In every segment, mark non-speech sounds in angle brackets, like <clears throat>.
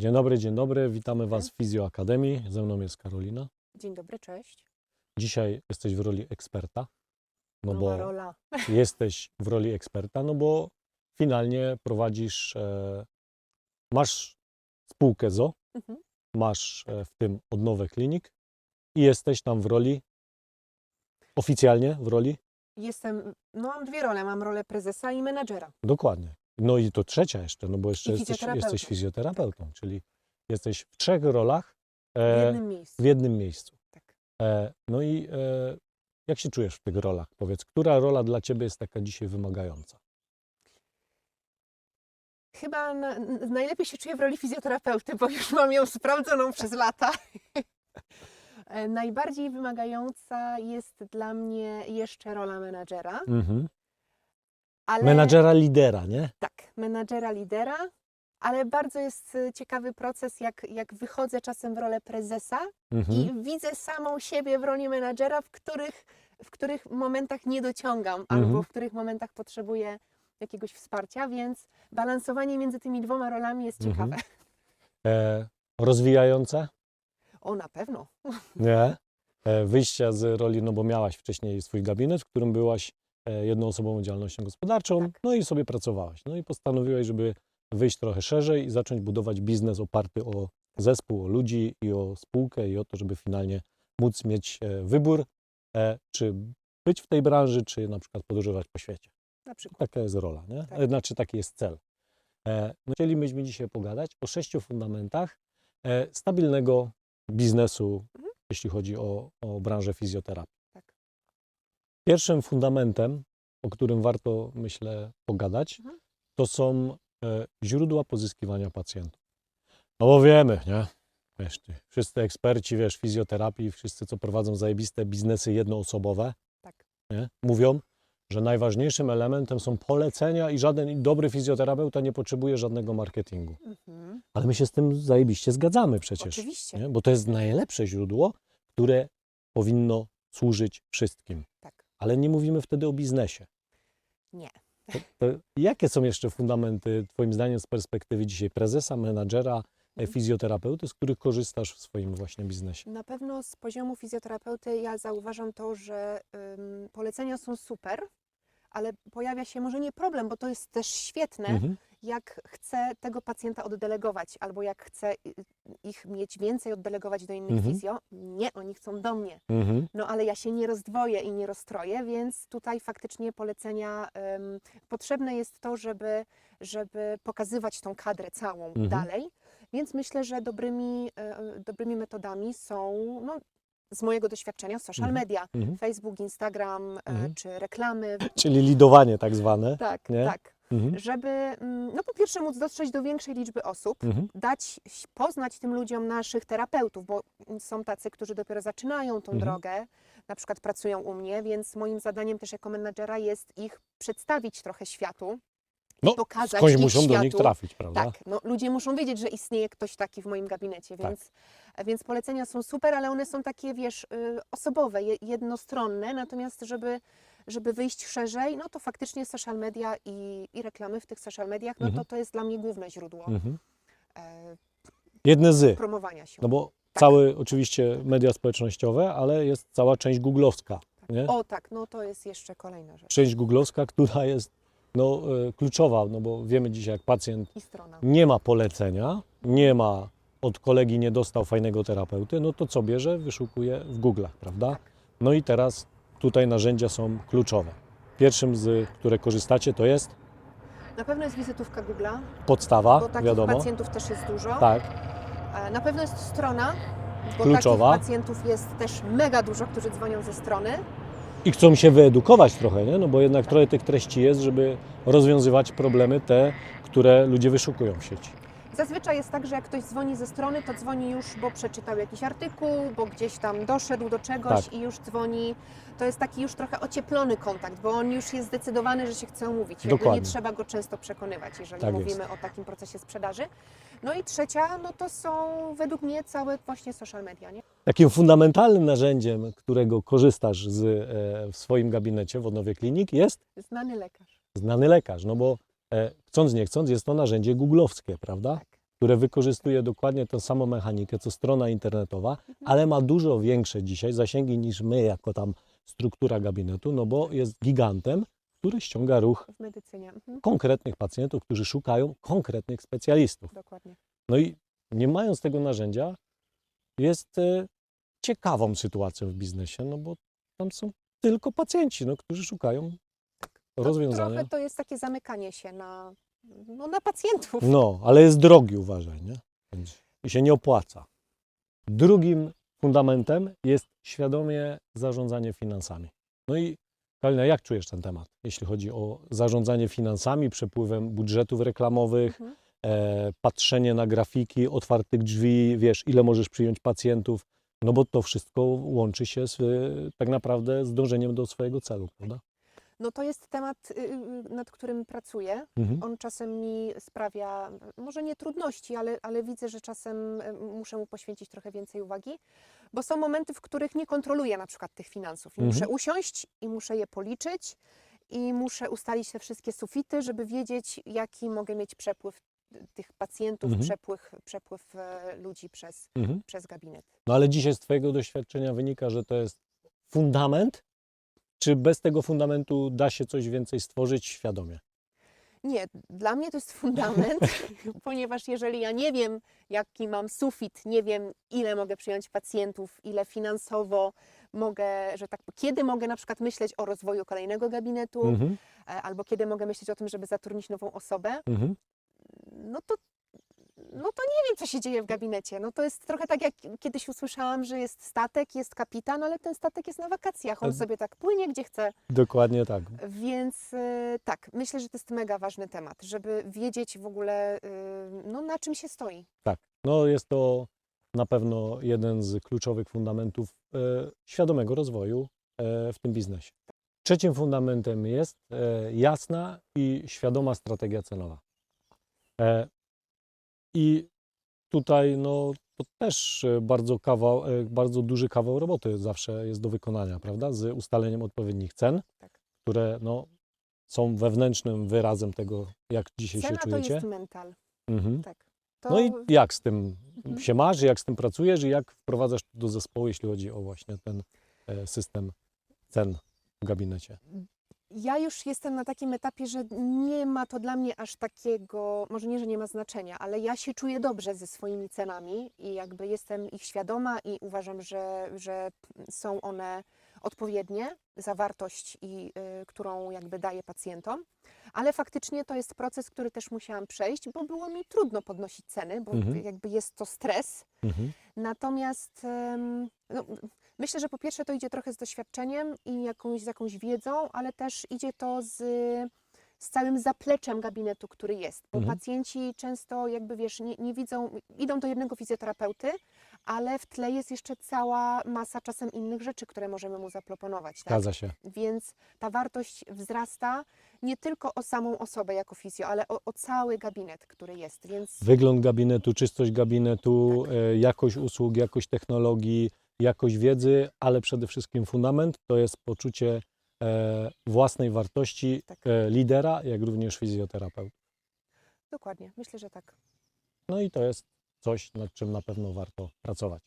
Dzień dobry, dzień dobry. Witamy Was w Fizjo Akademii. Ze mną jest Karolina. Dzień dobry, cześć. Dzisiaj jesteś w roli eksperta. No Nowa bo rola. <laughs> jesteś w roli eksperta, no bo finalnie prowadzisz, e, masz spółkę ZO, Mhm. masz e, w tym odnowę klinik i jesteś tam w roli, oficjalnie w roli, Jestem, no mam dwie role, mam rolę prezesa i menadżera. dokładnie. No i to trzecia jeszcze, no bo jeszcze I jesteś, fizjoterapeutą. jesteś fizjoterapeutą, czyli jesteś w trzech rolach W e, jednym miejscu. w jednym miejscu. Tak. E, no i e, jak się czujesz w tych rolach? Powiedz, która rola dla Ciebie jest taka dzisiaj wymagająca? Chyba na, najlepiej się czuję w roli fizjoterapeuty, bo już mam ją sprawdzoną przez lata. <laughs> E, Najbardziej wymagająca jest dla mnie jeszcze rola menadżera, Mhm. Ale Menadżera lidera, nie? tak, menadżera lidera, ale bardzo jest e, ciekawy proces, jak, jak wychodzę czasem w rolę prezesa Mhm. i widzę samą siebie w roli menadżera, w których, w których momentach nie dociągam Mhm. albo w których momentach potrzebuję jakiegoś wsparcia, więc balansowanie między tymi dwoma rolami jest Mhm. ciekawe. E, rozwijające? O, na pewno. Nie. E, wyjścia z roli, no bo miałaś wcześniej swój gabinet, w którym byłaś jednoosobową działalnością gospodarczą, Tak. no i sobie pracowałaś. No i postanowiłaś, żeby wyjść trochę szerzej i zacząć budować biznes oparty o zespół, o ludzi i o spółkę i o to, żeby finalnie móc mieć e, wybór, e, czy być w tej branży, czy na przykład podróżować po świecie. Na przykład. Taka jest rola, nie? Tak. E, Znaczy taki jest cel. E, no, chcielibyśmy dzisiaj pogadać o sześciu fundamentach e, stabilnego biznesu, Mhm. jeśli chodzi o, o branżę fizjoterapii. Pierwszym fundamentem, o którym warto, myślę, pogadać, Mhm. to są e, źródła pozyskiwania pacjentów. No bo wiemy, nie? Wiesz, ty, wszyscy eksperci, wiesz, fizjoterapii, wszyscy, co prowadzą zajebiste biznesy jednoosobowe, Tak. nie? mówią, że najważniejszym elementem są polecenia i żaden dobry fizjoterapeuta nie potrzebuje żadnego marketingu. Mhm. Ale my się z tym zajebiście zgadzamy przecież, Oczywiście. nie? bo to jest najlepsze źródło, które powinno służyć wszystkim. Tak. Ale nie mówimy wtedy o biznesie. Nie. To, to jakie są jeszcze fundamenty, Twoim zdaniem, z perspektywy dzisiaj prezesa, menadżera, e, Mhm. fizjoterapeuty, z których korzystasz w swoim właśnie biznesie? Na pewno z poziomu fizjoterapeuty ja zauważam to, że ym, polecenia są super, ale pojawia się może nie problem, bo to jest też świetne, Mhm. Jak chcę tego pacjenta oddelegować, albo jak chcę y, ich mieć więcej oddelegować do innych Mhm. fizjo. Nie, oni chcą do mnie. Mhm. No ale ja się nie rozdwoję i nie rozstroję, więc tutaj faktycznie polecenia em, potrzebne jest to, żeby, żeby pokazywać tą kadrę całą Mhm. dalej. Więc myślę, że dobrymi, e, e, dobrymi metodami są no, z mojego doświadczenia social Mhm. media. Mhm. Facebook, Instagram e, Mhm. czy reklamy. <clears throat> Czyli lidowanie tak zwane. Tak, nie? tak. Mhm. Żeby mm, no po pierwsze móc dotrzeć do większej liczby osób, Mhm. dać poznać tym ludziom naszych terapeutów, bo są tacy, którzy dopiero zaczynają tą Mhm. drogę, na przykład pracują u mnie, więc moim zadaniem też jako menadżera jest ich przedstawić trochę światu No, i pokazać skądś muszą światu. do nich trafić, prawda? Tak, no, ludzie muszą wiedzieć, że istnieje ktoś taki w moim gabinecie, Tak. więc, więc polecenia są super, ale one są takie, wiesz, y, osobowe, je- jednostronne, natomiast żeby, żeby wyjść szerzej, no to faktycznie social media i, i reklamy w tych social mediach, no Mhm. to to jest dla mnie główne źródło Mhm. e, Jedne z. promowania się. No bo Tak. całe oczywiście media społecznościowe, ale jest cała część googlowska. Nie? O tak, no to jest jeszcze kolejna rzecz. Część googlowska, która jest no, e, kluczowa, no bo wiemy dzisiaj, jak pacjent I strona. nie ma polecenia, nie ma od kolegi, nie dostał fajnego terapeuty, no to co bierze? Wyszukuje w Google'ach, prawda? Tak. No i teraz tutaj narzędzia są kluczowe. Pierwszym z, które korzystacie, to jest Na pewno jest wizytówka Google'a, podstawa, bo takich wiadomo. pacjentów też jest dużo. Tak, E, Na pewno jest strona, bo Kluczowa. takich pacjentów jest też mega dużo, którzy dzwonią ze strony. i chcą się wyedukować trochę, nie? No bo jednak trochę tych treści jest, żeby rozwiązywać problemy te, które ludzie wyszukują w sieci. Zazwyczaj jest tak, że jak ktoś dzwoni ze strony, to dzwoni już, bo przeczytał jakiś artykuł, bo gdzieś tam doszedł do czegoś Tak. i już dzwoni. To jest taki już trochę ocieplony kontakt, bo on już jest zdecydowany, że się chce umówić. Dokładnie. nie trzeba go często przekonywać, jeżeli Tak mówimy o takim procesie sprzedaży. No i trzecia, no to są według mnie całe właśnie social media, nie? Takim fundamentalnym narzędziem, którego korzystasz z, e, w swoim gabinecie w odnowie klinik jest Znany lekarz. znany lekarz, no bo chcąc nie chcąc jest to narzędzie googlowskie, prawda? Tak. które wykorzystuje dokładnie tę samą mechanikę, co strona internetowa, Mhm. ale ma dużo większe dzisiaj zasięgi niż my, jako tam struktura gabinetu, no bo jest gigantem, który ściąga ruch W medycynie. Mhm. konkretnych pacjentów, którzy szukają konkretnych specjalistów. Dokładnie. No i nie mając tego narzędzia, jest e, ciekawą sytuacją w biznesie, no bo tam są tylko pacjenci, no, którzy szukają Trochę to jest takie zamykanie się na, no, na pacjentów. No, ale jest drogi, uważaj, nie? Więc I się nie opłaca. Drugim fundamentem jest świadomie zarządzanie finansami. No i Kalina, jak czujesz ten temat, jeśli chodzi o zarządzanie finansami, przepływem budżetów reklamowych, Mhm. e, patrzenie na grafiki, otwartych drzwi, wiesz, ile możesz przyjąć pacjentów, no bo to wszystko łączy się z, tak naprawdę z dążeniem do swojego celu, prawda? No to jest temat, y, y, nad którym pracuję. Mhm. On czasem mi sprawia, może nie trudności, ale, ale widzę, że czasem muszę mu poświęcić trochę więcej uwagi, bo są momenty, w których nie kontroluję na przykład tych finansów. I Mhm. muszę usiąść i muszę je policzyć i muszę ustalić te wszystkie sufity, żeby wiedzieć, jaki mogę mieć przepływ y, tych pacjentów, Mhm. przepływ, przepływ e, ludzi przez, Mhm. przez gabinet. No ale dzisiaj z Twojego doświadczenia wynika, że to jest fundament, czy bez tego fundamentu da się coś więcej stworzyć świadomie? Nie, dla mnie to jest fundament, <laughs> ponieważ jeżeli ja nie wiem, jaki mam sufit, nie wiem, ile mogę przyjąć pacjentów, ile finansowo mogę, że tak, kiedy mogę na przykład myśleć o rozwoju kolejnego gabinetu, Mhm. e, albo kiedy mogę myśleć o tym, żeby zatrudnić nową osobę, Mhm. no to, no to nie wiem, co się dzieje w gabinecie. No to jest trochę tak, jak kiedyś usłyszałam, że jest statek, jest kapitan, ale ten statek jest na wakacjach. On Ale- sobie tak płynie, gdzie chce. Dokładnie tak. Więc y, tak, myślę, że to jest mega ważny temat, żeby wiedzieć w ogóle, y, no, na czym się stoi. Tak. No jest to na pewno jeden z kluczowych fundamentów e, świadomego rozwoju e, w tym biznesie. Trzecim fundamentem jest e, jasna i świadoma strategia cenowa. E, I tutaj no, to też e, bardzo, kawał, e, bardzo duży kawał roboty zawsze jest do wykonania, prawda? Z ustaleniem odpowiednich cen, Tak. które no, są wewnętrznym wyrazem tego, jak dzisiaj Cena się to czujecie. jest mental. Mhm. Tak. To, No i jak z tym Mhm. się masz, jak z tym pracujesz i jak wprowadzasz to do zespołu, jeśli chodzi o właśnie ten e, system cen w gabinecie? Ja już jestem na takim etapie, że nie ma to dla mnie aż takiego, może nie, że nie ma znaczenia, ale ja się czuję dobrze ze swoimi cenami i jakby jestem ich świadoma i uważam, że, że są one odpowiednie za wartość, i, y, którą jakby daję pacjentom. Ale faktycznie to jest proces, który też musiałam przejść, bo było mi trudno podnosić ceny, bo Mhm. jakby jest to stres. Mhm. Natomiast no, myślę, że po pierwsze to idzie trochę z doświadczeniem i jakąś, z jakąś wiedzą, ale też idzie to z, z całym zapleczem gabinetu, który jest. Bo Mhm. pacjenci często jakby wiesz, nie, nie widzą, idą do jednego fizjoterapeuty, ale w tle jest jeszcze cała masa czasem innych rzeczy, które możemy mu zaproponować. Tak? Zgadza się. Więc ta wartość wzrasta nie tylko o samą osobę jako fizjo, ale o, o cały gabinet, który jest. Więc Wygląd gabinetu, czystość gabinetu, Tak. e, jakość usług, jakość technologii, jakość wiedzy, ale przede wszystkim fundament to jest poczucie e, własnej wartości Tak. e, lidera, jak również fizjoterapeuty. dokładnie, myślę, że tak. No i to jest coś, nad czym na pewno warto pracować.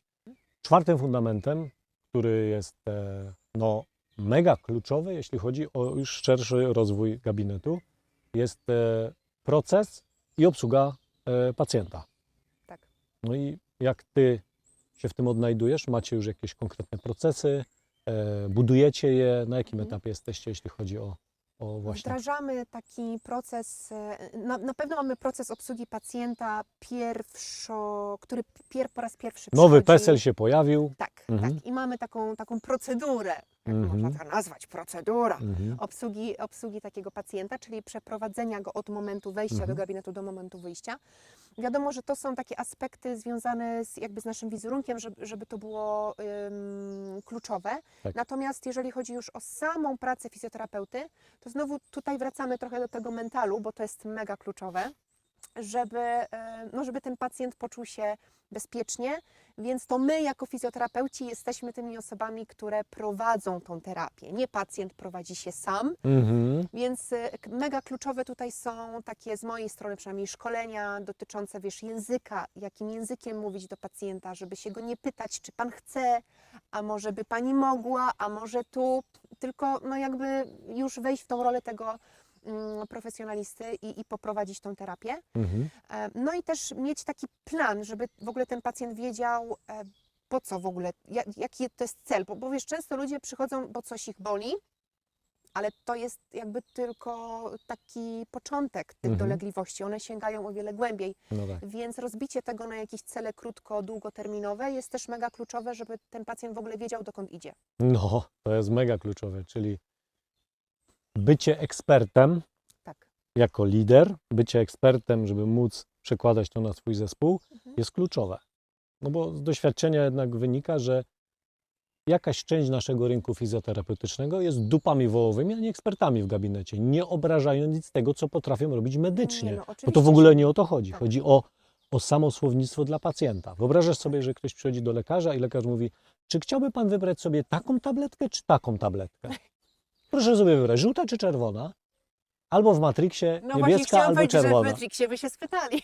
Czwartym fundamentem, który jest e, no, mega kluczowy, jeśli chodzi o już szerszy rozwój gabinetu, jest e, proces i obsługa e, pacjenta. Tak. No i jak ty się w tym odnajdujesz? Macie już jakieś konkretne procesy? E, budujecie je? Na jakim Mhm. etapie jesteście, jeśli chodzi o, o właśnie Wdrażamy taki proces, e, na, na pewno mamy proces obsługi pacjenta pierwszo, który pier, po raz pierwszy nowy przychodzi. PESEL się pojawił? Tak, Mhm. tak. I mamy taką, taką procedurę, jak Mhm. można to nazwać, procedura Mhm. obsługi, obsługi takiego pacjenta, czyli przeprowadzenia go od momentu wejścia Mhm. do gabinetu do momentu wyjścia. Wiadomo, że to są takie aspekty związane z, jakby z naszym wizerunkiem, żeby, żeby to było ym, kluczowe. Tak. Natomiast jeżeli chodzi już o samą pracę fizjoterapeuty, to znowu tutaj wracamy trochę do tego mentalu, bo to jest mega kluczowe. żeby, e, no, żeby ten pacjent poczuł się bezpiecznie, więc to my jako fizjoterapeuci jesteśmy tymi osobami, które prowadzą tą terapię. Nie pacjent prowadzi się sam, Mhm. więc k- mega kluczowe tutaj są takie z mojej strony przynajmniej szkolenia dotyczące wiesz języka, jakim językiem mówić do pacjenta, żeby się go nie pytać, czy pan chce, a może by pani mogła, a może tu, tylko no jakby już wejść w tą rolę tego profesjonalisty i, i poprowadzić tą terapię. Mhm. E, No i też mieć taki plan, żeby w ogóle ten pacjent wiedział, e, po co w ogóle, ja- jaki to jest cel. Bo, bo wiesz, często ludzie przychodzą, bo coś ich boli, ale to jest jakby tylko taki początek tych Mhm. dolegliwości. One sięgają o wiele głębiej. No tak. Więc rozbicie tego na jakieś cele krótko, długoterminowe jest też mega kluczowe, żeby ten pacjent w ogóle wiedział, dokąd idzie. No, to jest mega kluczowe, czyli bycie ekspertem Tak. jako lider, bycie ekspertem, żeby móc przekładać to na swój zespół, Mhm. jest kluczowe. No bo z doświadczenia jednak wynika, że jakaś część naszego rynku fizjoterapeutycznego jest dupami wołowymi, a nie ekspertami w gabinecie, nie obrażając nic z tego, co potrafią robić medycznie. Nie, no, Bo to w ogóle nie o to chodzi. Tak. Chodzi o, o samo słownictwo dla pacjenta. Wyobrażasz sobie, że ktoś przychodzi do lekarza i lekarz mówi, czy chciałby pan wybrać sobie taką tabletkę, czy taką tabletkę? <laughs> Proszę sobie wybrać, żółta czy czerwona? Albo w Matrixie No właśnie niebieska, chciałam albo powiedzieć, że w czerwona. Matrixie by się spytali.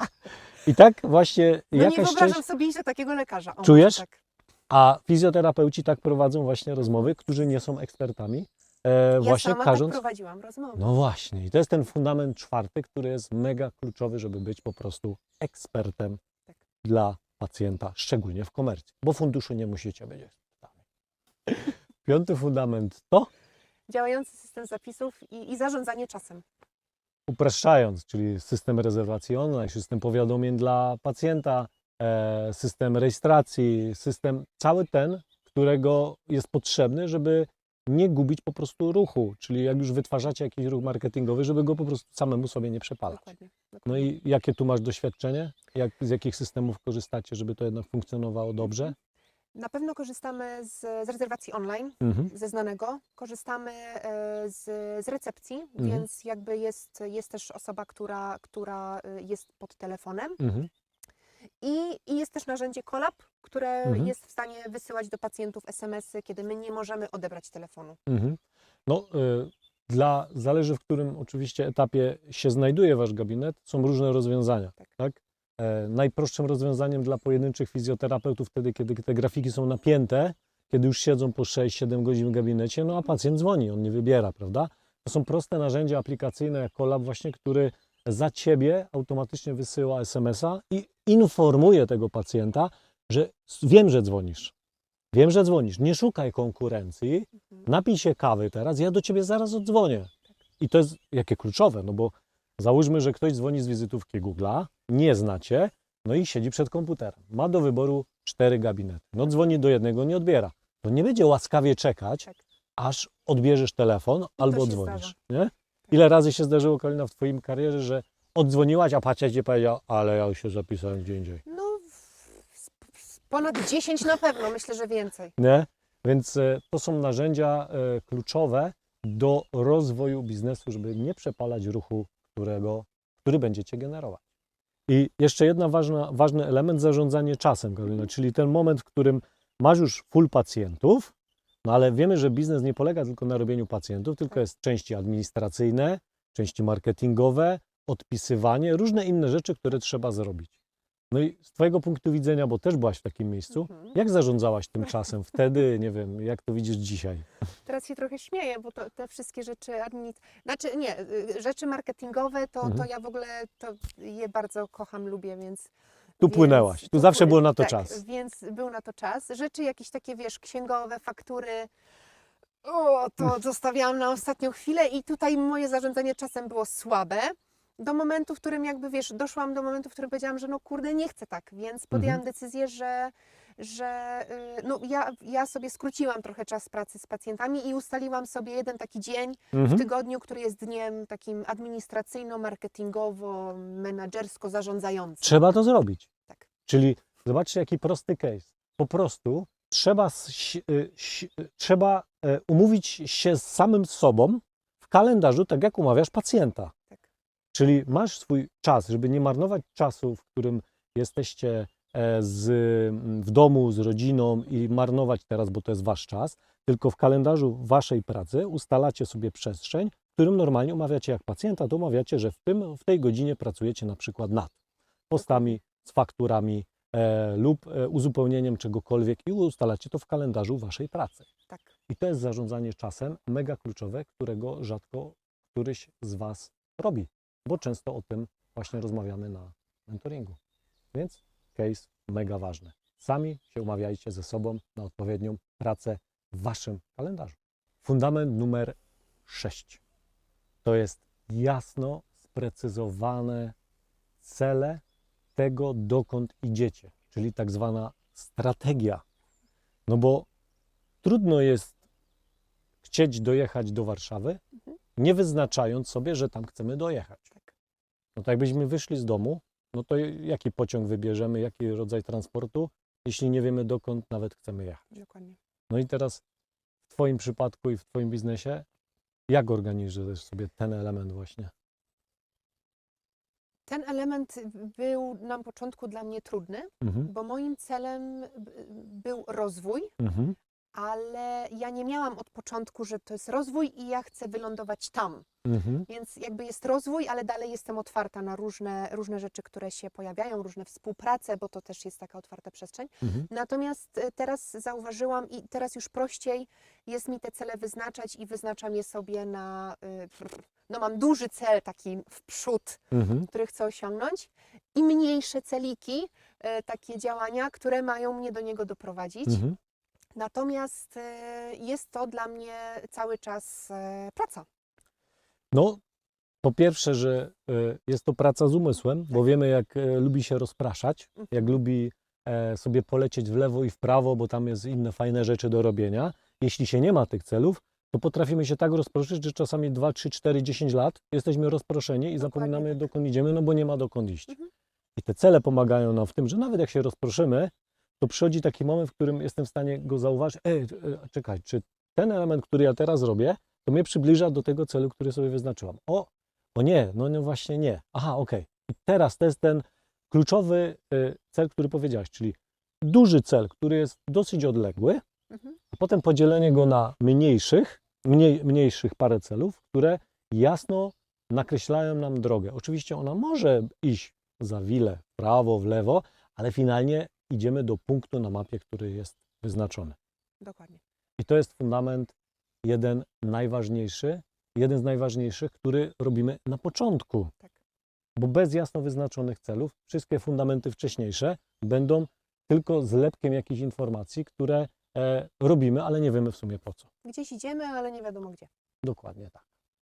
<laughs> I tak właśnie No nie jakaś wyobrażam część... sobie iść do takiego lekarza. O, Czujesz? Tak. A fizjoterapeuci tak prowadzą właśnie rozmowy, którzy nie są ekspertami. E, Ja właśnie sama każąc... tak prowadziłam rozmowę. No właśnie, i to jest ten fundament czwarty, który jest mega kluczowy, żeby być po prostu ekspertem Tak. dla pacjenta, szczególnie w komercji, bo funduszu nie musicie być ekspertami. <laughs> Piąty fundament to, Działający system zapisów i, i zarządzanie czasem. upraszczając, czyli system rezerwacji online, system powiadomień dla pacjenta, e, system rejestracji, system cały ten, którego jest potrzebny, żeby nie gubić po prostu ruchu, czyli jak już wytwarzacie jakiś ruch marketingowy, żeby go po prostu samemu sobie nie przepalać. Dokładnie. No i jakie tu masz doświadczenie? Jak, z jakich systemów korzystacie, żeby to jednak funkcjonowało dobrze? Na pewno korzystamy z, z rezerwacji online, Mhm. ze znanego. Korzystamy e, z, z recepcji, Mhm. więc jakby jest, jest też osoba, która, która e, jest pod telefonem. Mhm. I, I jest też narzędzie Colab, które Mhm. jest w stanie wysyłać do pacjentów SMS-y, kiedy my nie możemy odebrać telefonu. Mhm. No, y, dla, zależy w którym oczywiście etapie się znajduje wasz gabinet, są różne rozwiązania. Tak. Tak? E, najprostszym rozwiązaniem dla pojedynczych fizjoterapeutów wtedy, kiedy te grafiki są napięte, kiedy już siedzą po 6-7 godzin w gabinecie, no a pacjent dzwoni, on nie wybiera, prawda? To są proste narzędzia aplikacyjne jak Colab właśnie, który za ciebie automatycznie wysyła SMS-a i informuje tego pacjenta, że wiem, że dzwonisz. Wiem, że dzwonisz. Nie szukaj konkurencji, Mhm. napij się kawy teraz, ja do ciebie zaraz odzwonię. I to jest jakie kluczowe, no bo załóżmy, że ktoś dzwoni z wizytówki Google'a, nie znacie, no i siedzi przed komputerem. Ma do wyboru cztery gabinety. No dzwoni do jednego, nie odbiera. To nie będzie łaskawie czekać, Tak. aż odbierzesz telefon albo się odzwonisz. zdarza. Nie? Ile razy się zdarzyło, Kalina, w twoim karierze, że odzwoniłaś, a pacjent ci powiedział, ale ja już się zapisałem gdzie indziej. No, ponad 10 na pewno, myślę, że więcej. Nie? Więc e, to są narzędzia e, kluczowe do rozwoju biznesu, żeby nie przepalać ruchu, którego, który będziecie generować. I jeszcze jedna ważna, ważny element, zarządzanie czasem, Karolina, czyli ten moment, w którym masz już full pacjentów, no ale wiemy, że biznes nie polega tylko na robieniu pacjentów, tylko jest części administracyjne, części marketingowe, odpisywanie, różne inne rzeczy, które trzeba zrobić. No i z Twojego punktu widzenia, bo też byłaś w takim miejscu, Mhm. jak zarządzałaś tym czasem wtedy? Nie wiem, jak to widzisz dzisiaj? Teraz się trochę śmieję, bo to, te wszystkie rzeczy. Znaczy nie, y, rzeczy marketingowe to, to Mhm. ja w ogóle to je bardzo kocham, lubię, więc... Tu więc płynęłaś, tu zawsze pły- było na to tak, czas. więc był na to czas. Rzeczy jakieś takie, wiesz, księgowe, faktury, o, to zostawiałam na ostatnią chwilę i tutaj moje zarządzanie czasem było słabe. Do momentu, w którym jakby, wiesz, doszłam do momentu, w którym powiedziałam, że no kurde, nie chcę tak, więc podjęłam decyzję, że, że y, no ja, ja sobie skróciłam trochę czas pracy z pacjentami i ustaliłam sobie jeden taki dzień w Mhm. tygodniu, który jest dniem takim administracyjno-marketingowo-menadżersko-zarządzającym. Trzeba to zrobić. Tak. Czyli zobaczcie, jaki prosty case. Po prostu trzeba, y, y, trzeba e, umówić się z samym sobą w kalendarzu, tak jak umawiasz pacjenta. Czyli masz swój czas, żeby nie marnować czasu, w którym jesteście e, z, w domu z rodziną i marnować teraz, bo to jest wasz czas, tylko w kalendarzu waszej pracy ustalacie sobie przestrzeń, w którym normalnie umawiacie jak pacjenta, to umawiacie, że w, tym, w tej godzinie pracujecie na przykład nad postami, z fakturami e, lub e, uzupełnieniem czegokolwiek i ustalacie to w kalendarzu waszej pracy. Tak. I to jest zarządzanie czasem mega kluczowe, którego rzadko któryś z Was robi, bo często o tym właśnie rozmawiamy na mentoringu. Więc case mega ważny. Sami się umawiajcie ze sobą na odpowiednią pracę w Waszym kalendarzu. Fundament numer 6 to jest jasno sprecyzowane cele tego, dokąd idziecie, czyli tak zwana strategia. No bo trudno jest chcieć dojechać do Warszawy, Mhm. nie wyznaczając sobie, że tam chcemy dojechać. Tak. No to jakbyśmy wyszli z domu, no to jaki pociąg wybierzemy, jaki rodzaj transportu, jeśli nie wiemy dokąd nawet chcemy jechać. Dokładnie. No i teraz w Twoim przypadku i w Twoim biznesie, jak organizujesz sobie ten element właśnie? Ten element był na początku dla mnie trudny, Mhm. bo moim celem był rozwój, Mhm. Ale ja nie miałam od początku, że to jest rozwój i ja chcę wylądować tam. Mhm. Więc jakby jest rozwój, ale dalej jestem otwarta na różne, różne rzeczy, które się pojawiają, różne współprace, bo to też jest taka otwarta przestrzeń. Mhm. Natomiast e, teraz zauważyłam i teraz już prościej jest mi te cele wyznaczać i wyznaczam je sobie na. y, No, mam duży cel taki w przód, Mhm. który chcę osiągnąć, i mniejsze celiki, e, takie działania, które mają mnie do niego doprowadzić. Mhm. Natomiast e, jest to dla mnie cały czas e, praca. No, po pierwsze, że e, jest to praca z umysłem, bo Tak. wiemy, jak lubi się rozpraszać, Mhm. jak lubi sobie polecieć w lewo i w prawo, bo tam jest inne fajne rzeczy do robienia. Jeśli się nie ma tych celów, to potrafimy się tak rozproszyć, że czasami 2, 3, 4, 10 lat jesteśmy rozproszeni i Dokładnie zapominamy, tak. dokąd idziemy, no bo nie ma dokąd iść. Mhm. I te cele pomagają nam w tym, że nawet jak się rozproszymy, to przychodzi taki moment, w którym jestem w stanie go zauważyć. Ej, e, czekaj, czy ten element, który ja teraz robię, to mnie przybliża do tego celu, który sobie wyznaczyłam. O, o nie, no, no właśnie nie. Aha, okej. I teraz to jest ten kluczowy y, cel, który powiedziałaś, czyli duży cel, który jest dosyć odległy, Mhm. a potem podzielenie go na mniejszych, mniej, mniejszych parę celów, które jasno nakreślają nam drogę. Oczywiście ona może iść za wile w prawo, w lewo, ale finalnie idziemy do punktu na mapie, który jest wyznaczony. Dokładnie. I to jest fundament jeden najważniejszy, jeden z najważniejszych, który robimy na początku. Tak. Bo bez jasno wyznaczonych celów wszystkie fundamenty wcześniejsze będą tylko zlepkiem jakichś informacji, które e, robimy, ale nie wiemy w sumie po co. Gdzieś idziemy, ale nie wiadomo gdzie. Dokładnie tak.